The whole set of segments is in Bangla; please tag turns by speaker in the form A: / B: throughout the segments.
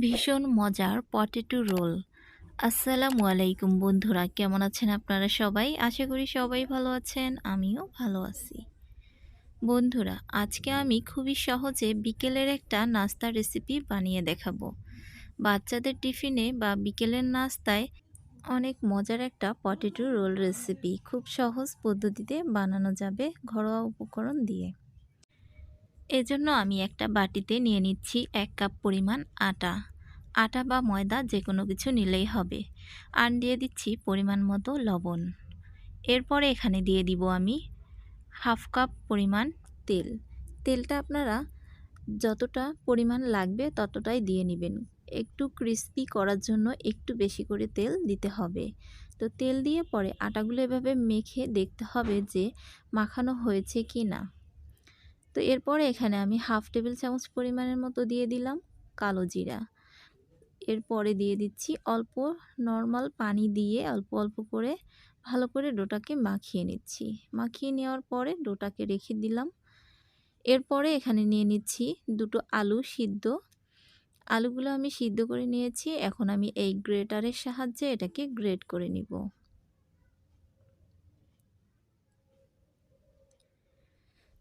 A: ভীষণ মজার পটেটো রোল। আসসালামু আলাইকুম বন্ধুরা, কেমন আছেন আপনারা সবাই? আশা করি সবাই ভালো আছেন, আমিও ভালো আছি। বন্ধুরা, আজকে আমি খুবই সহজে বিকেলের একটা নাস্তার রেসিপি বানিয়ে দেখাবো। বাচ্চাদের টিফিনে বা বিকেলের নাস্তায় অনেক মজার একটা পটেটো রোল রেসিপি খুব সহজ পদ্ধতিতে বানানো যাবে ঘরোয়া উপকরণ দিয়ে। এজন্য আমি একটা বাটিতে নিয়ে নিচ্ছি এক কাপ পরিমাণ আটা। আটা বা ময়দা যে কোনো কিছু নিলেই হবে। আর দিয়ে দিচ্ছি পরিমাণ মতো লবণ। এরপরে এখানে দিয়ে দিব আমি হাফ কাপ পরিমাণ তেল। তেলটা আপনারা যতটা পরিমাণ লাগবে ততটাই দিয়ে নেবেন। একটু ক্রিস্পি করার জন্য একটু বেশি করে তেল দিতে হবে। তো তেল দিয়ে পরে আটাগুলো এভাবে মেখে দেখতে হবে যে মাখানো হয়েছে কি না তো এরপরে এখানে আমি হাফ টেবিল চামচ পরিমাণের মতো দিয়ে দিলাম কালো জিরা। এরপরে দিয়ে দিচ্ছি অল্প নর্মাল পানি দিয়ে অল্প অল্প করে ভালো করে ডোটাকে মাখিয়ে নিচ্ছি। মাখিয়ে নেওয়ার পরে ডোটাকে রেখে দিলাম। এরপরে এখানে নিয়ে নিচ্ছি দুটো আলু সিদ্ধ। আলুগুলো আমি সিদ্ধ করে নিয়েছি। এখন আমি এই গ্রেটারের সাহায্যে এটাকে গ্রেট করে নিব।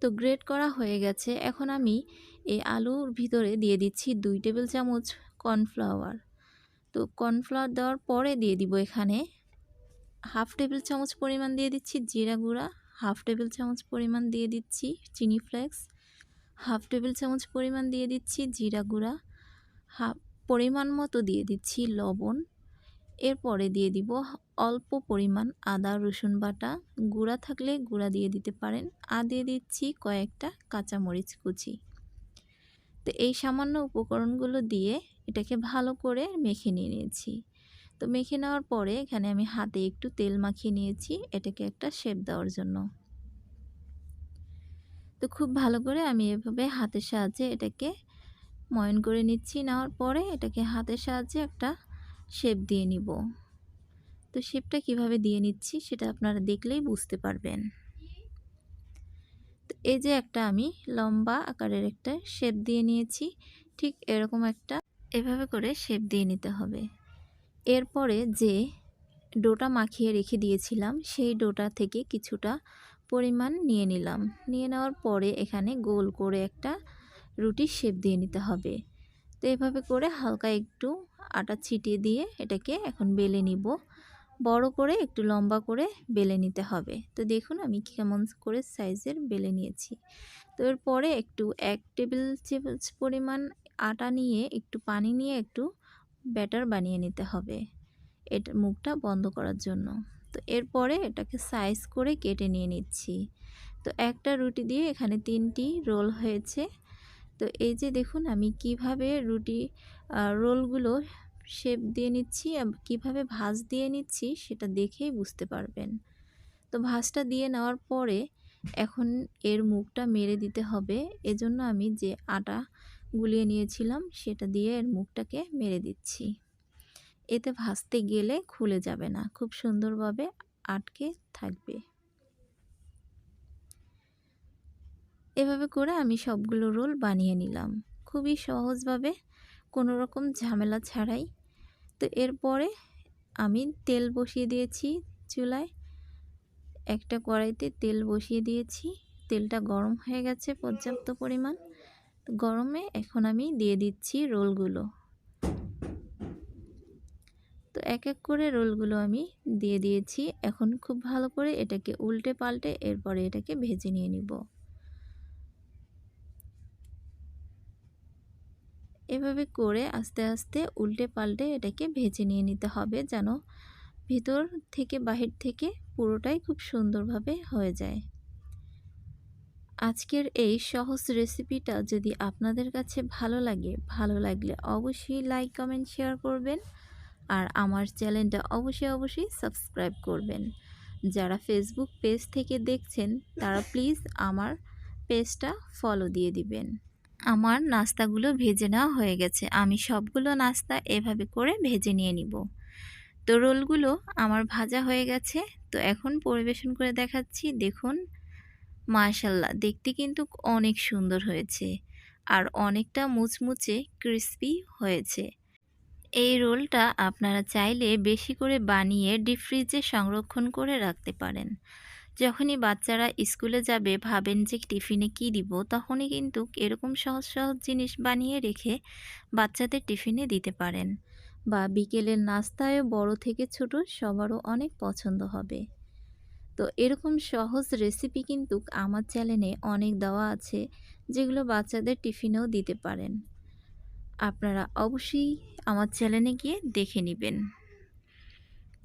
A: তো গ্রেট করা হয়ে গেছে। এখন আমি এই আলুর ভিতরে দিয়ে দিচ্ছি দুই টেবিল চামচ কর্নফ্লাওয়ার। তো কর্নফ্লাওয়ার দেওয়ার পরে দিয়ে দিব এখানে হাফ টেবিল চামচ পরিমাণ দিয়ে দিচ্ছি জিরা গুঁড়া, হাফ টেবিল চামচ পরিমাণ দিয়ে দিচ্ছি চিনি ফ্লেক্স, হাফ টেবিল চামচ পরিমাণ দিয়ে দিচ্ছি জিরা গুঁড়া, হাফ পরিমাণ মতো দিয়ে দিচ্ছি লবণ। এরপরে দিয়ে দিব অল্প পরিমাণ আদা, রসুন বাটা। গুঁড়া থাকলে গুঁড়া দিয়ে দিতে পারেন। আর দিয়ে দিচ্ছি কয়েকটা কাঁচামরিচ কুচি। তো এই সামান্য উপকরণগুলো দিয়ে এটাকে ভালো করে মেখে নিয়ে নিয়েছি। তো মেখে নেওয়ার পরে এখানে আমি হাতে একটু তেল মাখিয়ে নিয়েছি, এটাকে একটা শেপ দেওয়ার জন্য। তো খুব ভালো করে আমি এভাবে হাতের সাহায্যে এটাকে ময়ন করে নিচ্ছি। নেওয়ার পরে এটাকে হাতের সাহায্যে একটা শেপ দিয়ে নিব। তো শেপটা কীভাবে দিয়ে নিচ্ছি সেটা আপনারা দেখলেই বুঝতে পারবেন। তো এই যে একটা আমি লম্বা আকারের একটা শেপ দিয়ে নিয়েছি, ঠিক এরকম একটা এভাবে করে শেপ দিয়ে নিতে হবে। এরপরে যে ডোটা মাখিয়ে রেখে দিয়েছিলাম, সেই ডোটা থেকে কিছুটা পরিমাণ নিয়ে নিলাম। নিয়ে নেওয়ার পরে এখানে গোল করে একটা রুটির শেপ দিয়ে নিতে হবে। তো এভাবে করে হালকা একটু আটা ছিটিয়ে দিয়ে এটাকে এখন বেলে নিব। বড় করে একটু লম্বা করে বেলে নিতে হবে। তো দেখুন আমি কেমন করে সাইজের বেলে নিয়েছি। তো এরপরে একটু এক টেবিল চামচ পরিমাণ আটা নিয়ে একটু পানি নিয়ে একটু ব্যাটার বানিয়ে নিতে হবে এটা, মুখটা বন্ধ করার জন্য। তো এরপরে এটাকে সাইজ করে কেটে নিয়ে নিচ্ছি। তো একটা রুটি দিয়ে এখানে তিনটি রোল হয়েছে। তো এই যে দেখুন, আমি কীভাবে রুটি রোলগুলো শেপ দিয়ে নিচ্ছি কীভাবে ভাজ দিয়ে নিচ্ছি সেটা দেখেই বুঝতে পারবেন। তো ভাজটা দিয়ে নেওয়ার পরে এখন এর মুখটা মেরে দিতে হবে। এজন্য আমি যে আটা গুলিয়ে নিয়েছিলাম সেটা দিয়ে এর মুখটাকে মেরে দিচ্ছি। এতে ভাজতে গেলে খুলে যাবে না, খুব সুন্দরভাবে আটকে থাকবে। এভাবে করে আমি সবগুলো রোল বানিয়ে নিলাম। খুবই সহজভাবে, কোনো রকম ঝামেলা ছাড়াই। তো এরপরে আমি তেল বসিয়ে দিয়েছি চুলায়। একটা কড়াইতে তেল বসিয়ে দিয়েছি। তেলটা গরম হয়ে গেছে পর্যাপ্ত পরিমাণ। গরমে এখন আমি দিয়ে দিচ্ছি রোলগুলো। তো এক এক করে রোলগুলো আমি দিয়ে দিয়েছি। এখন খুব ভালো করে এটাকে উল্টে পাল্টে এরপরে এটাকে ভেজে নিয়ে নিব। এভাবে করে আস্তে আস্তে উল্টে পাল্টে এটাকে ভেজে নিয়ে নিতে হবে যেন ভিতর থেকে বাহির থেকে পুরোটাই খুব সুন্দরভাবে হয়ে যায়। আজকের এই সহজ রেসিপিটা যদি আপনাদের কাছে ভালো লাগে, ভালো লাগলে অবশ্যই লাইক, কমেন্ট, শেয়ার করবেন আর আমার চ্যানেলটা অবশ্যই অবশ্যই সাবস্ক্রাইব করবেন। যারা ফেসবুক পেজ থেকে দেখছেন, তারা প্লিজ আমার পেজটা ফলো দিয়ে দিবেন। আমার নাস্তাগুলো ভেজে নেওয়া হয়ে গেছে। আমি সবগুলো নাস্তা এভাবে করে ভেজে নিয়ে নিব। তো রোলগুলো আমার ভাজা হয়ে গেছে। তো এখন পরিবেশন করে দেখাচ্ছি। দেখুন মাশাল্লাহ দেখতে কিন্তু অনেক সুন্দর হয়েছে আর অনেকটা মুচমুচে ক্রিস্পি হয়েছে। এই রোলটা আপনারা চাইলে বেশি করে বানিয়ে ডিপ ফ্রিজে সংরক্ষণ করে রাখতে পারেন। যখনই বাচ্চারা স্কুলে যাবে, ভাবেন যে টিফিনে কি দিব, তখনই কিন্তু এরকম সহজ সহজ জিনিস বানিয়ে রেখে বাচ্চাদের টিফিনে দিতে পারেন। বা বিকেলের নাস্তায়ও বড় থেকে ছোট সবারও অনেক পছন্দ হবে। তো এরকম সহজ রেসিপি কিন্তু আমার চ্যানেলে অনেক দেওয়া আছে, যেগুলো বাচ্চাদের টিফিনেও দিতে পারেন। আপনারা অবশ্যই আমার চ্যানেলে গিয়ে দেখে নেবেন।